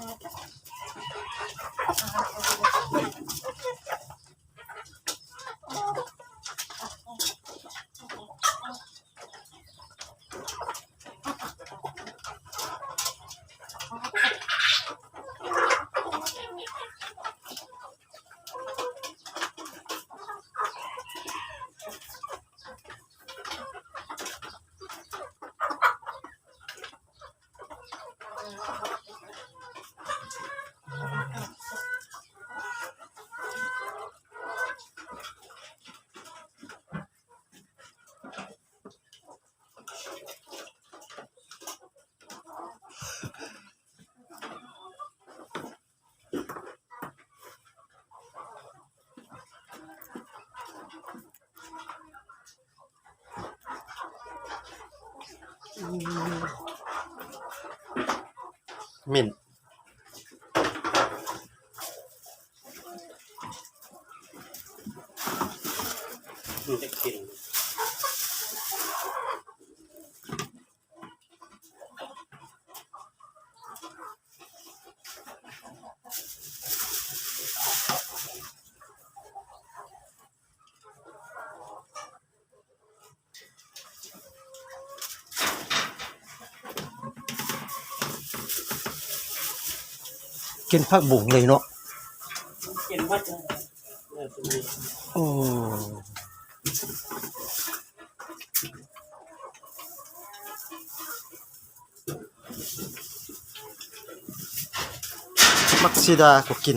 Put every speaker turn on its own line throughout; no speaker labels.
Thank you. มิ่น
มันจะกิน
กินผักบุ้งเลยเนาะ
กินมัดเลยออตัวนี้
โอ้มักซีดาก็กิน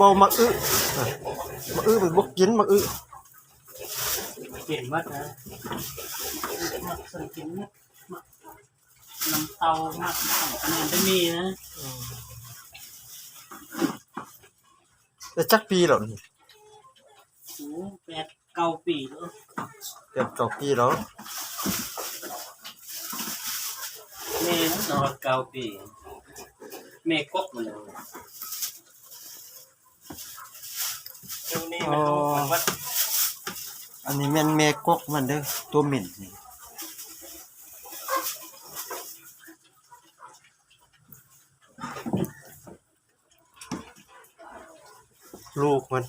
บ่มักอึมักอึมันบ่กินมักอึ
กินมัดนะมัดส่วนกินมัดมัดน้ำเตามัดของอันนั้นจะมีนะ
แต่จักปีแล้วนี่
โอ้แปดเก้าปีแล้ว
เกือบเก้าปีแล้ว
แม่นะนอนเก้าปีแม่กบมันเลย ตรงนี้มันรู้มันว่า
อันนี้แม่นแม่กกมันเด้อตัวหมิ่นนี่ลูกมัน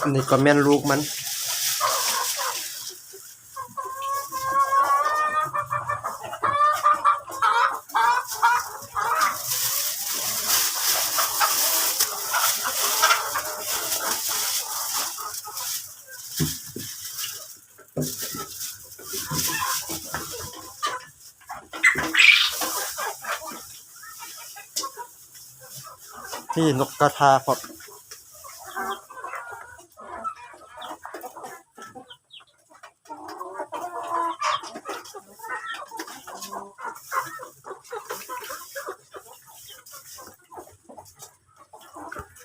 อันนี้ก็แม่นลูกมัน ที่นกกระทาพบ